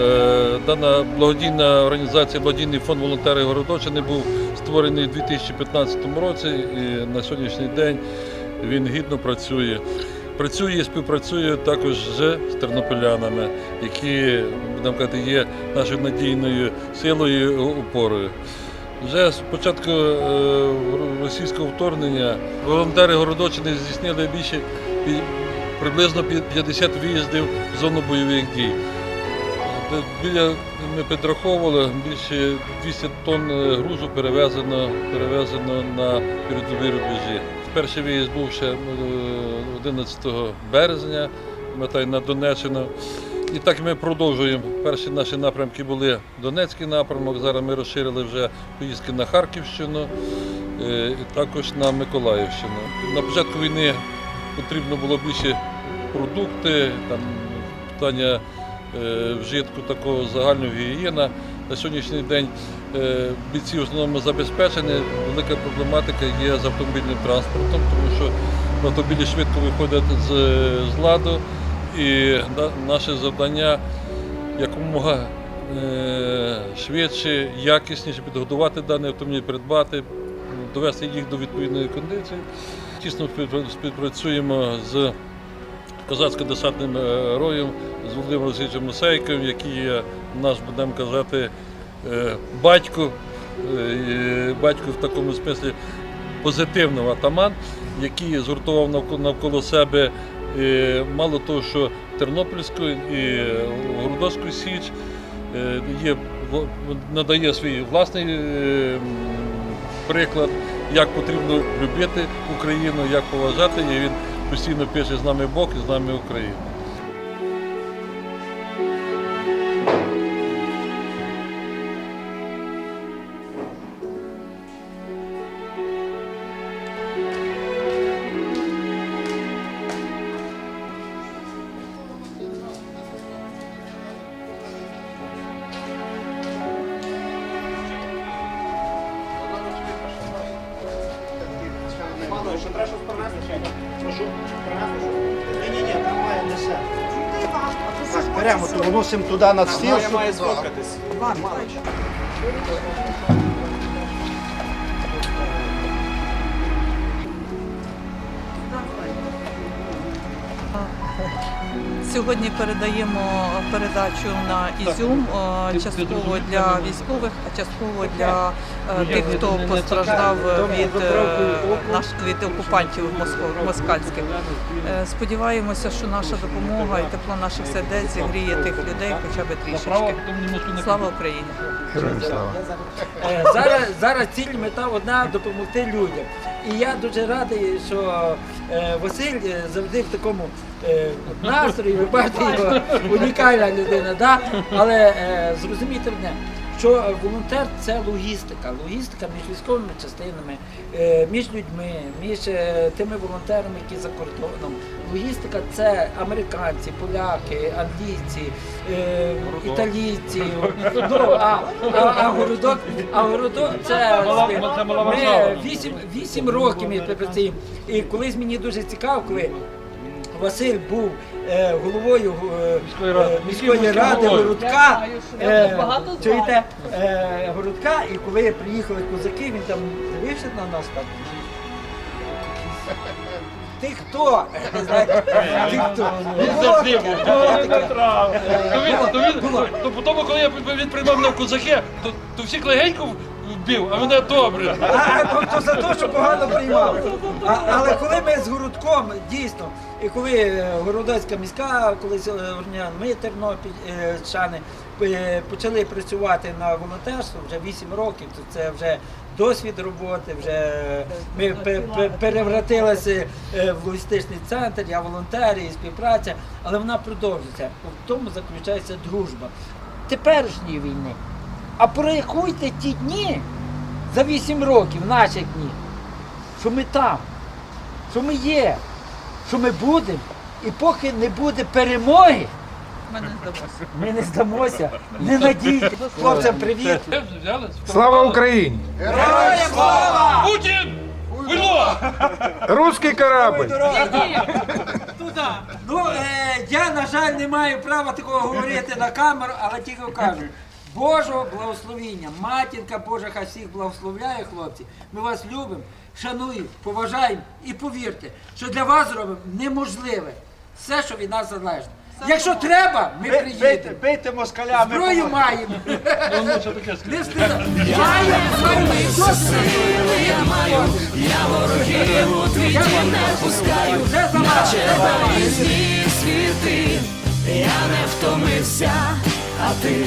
Е, Дана благодійна організація, благодійний фонд волонтери Городочини був створений у 2015 році і на сьогоднішній день він гідно працює. Працює і співпрацює також з тернополянами, які будемо казати, є нашою надійною силою і опорою. Вже з початку е, російського вторгнення волонтери Городочини здійснили більше приблизно пі- 50 виїздів в зону бойових дій. Де Біля ми підраховували більше 200 тонн е, грузу перевезено, перевезено на передові рубежі. Перший виїзд був ще е, 11 березня, пам'ятаю, на Донеччину. І так ми продовжуємо. Перші наші напрямки були Донецький напрямок. Зараз ми розширили вже поїздки на Харківщину е, і також на Миколаївщину. На початку війни потрібно було більше продукти, там питання е, вжитку такого загального гігієна. На сьогоднішній день е, бійці в основному забезпечені. Велика проблематика є з автомобільним транспортом, тому що автомобілі швидко виходять з, з ладу. І наше завдання якомога е, швидше, якісніше підготувати дані автомобілі, придбати, довести їх до відповідної кондиції. Тісно співпрацюємо з козацько-десантним е, роєм, з Володимиром Васильовичем Мусейковим, який є наш, будемо казати, е, батько, е, батько в такому смислі позитивний атаман, який згуртував навколо, себе е, мало того, що Тернопільську і Городоцьку Січ, є, надає свій власний приклад, як потрібно любити Україну, як поважати, і він постійно пише з нами Бог і з нами Україна. Ні-ні-ні. Так, беремо, то виносимо туди на стіл. Має щоб- має сфоткатись. Сьогодні передаємо передачу на Ізюм е, частково для військових, а частково для е, тих, хто постраждав від, е, наш, від окупантів москальських. Сподіваємося, що наша допомога і тепло наших сердець зігріє тих людей хоча б трішечки. Слава Україні! Зараз, зараз ціль мета одна допомогти людям. І я дуже радий, що Василь завжди в такому е, настрої, ви бачите, його унікальна людина, да? але е, зрозумійте мене, що волонтер це логістика. Логістика між військовими частинами, е, між людьми, між е, тими волонтерами, які за кордоном. Логістика це американці, поляки, англійці, е, італійці. Ну, а, а, а городок, а городок це, ми вісім, вісім років ми працюємо. І колись мені дуже цікаво, коли Василь був е, головою е, Міської ради. е, міської ради Городка. Е, чуєте, е, Городка, і коли приїхали козаки, він там дивився на нас так. Ти хто? Знаєте, Ти хто? Було таке, було таке. То він, то він, то по тому, коли я він приймав в козаки, то, то всіх легенько вбив, а мене добре. Тобто за те, що погано приймав. Але коли ми з Городком, дійсно, і коли е, Городоцька міська, колись е, ми тернопільчани е, почали працювати на волонтерство вже 8 років, то це вже досвід роботи, вже ми пе- пе- перевратилися в логістичний центр, я волонтер і співпраця, але вона продовжується. В тому заключається дружба теперішньої війни. А порахуйте ті дні за 8 років, наших днів, що ми там, що ми є, що ми будемо. І поки не буде перемоги, Ми не здамося. ми не здамося. Не надійте. Хлопцям привіт. Слава Україні! Путін! Уйло! Русський корабль! Да. Ну, е, я, на жаль, не маю права такого говорити на камеру, але тільки кажу. Божого благословіння, матінка Божа хай всіх благословляє, хлопці. Ми вас любимо, шануємо, поважаємо і повірте, що для вас зробимо неможливе все, що від нас залежить. Якщо треба, ми Бийте, приїдемо. бийте москаля, ми Зброю поможемо. маємо. Ну, ну, Не встигли. Маємо, маємо. я маю, я ворогів у твій не пускаю, Вже за вас, вже вас. різні світи, я не втомився, а ти,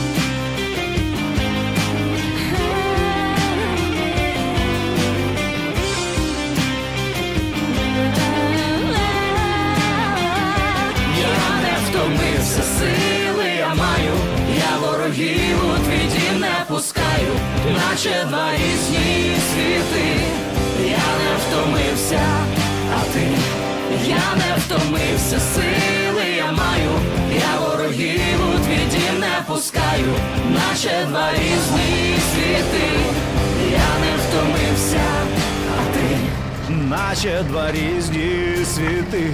Наче два різні світи, я не втомився, а ти, я не втомився, сили я маю, я ворогів у твій дім не пускаю, наче два різні світи, я не втомився, а ти. наче два різні світи,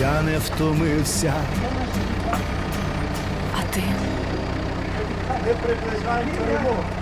я не втомився. А ти? Ми приближаємо перемогу.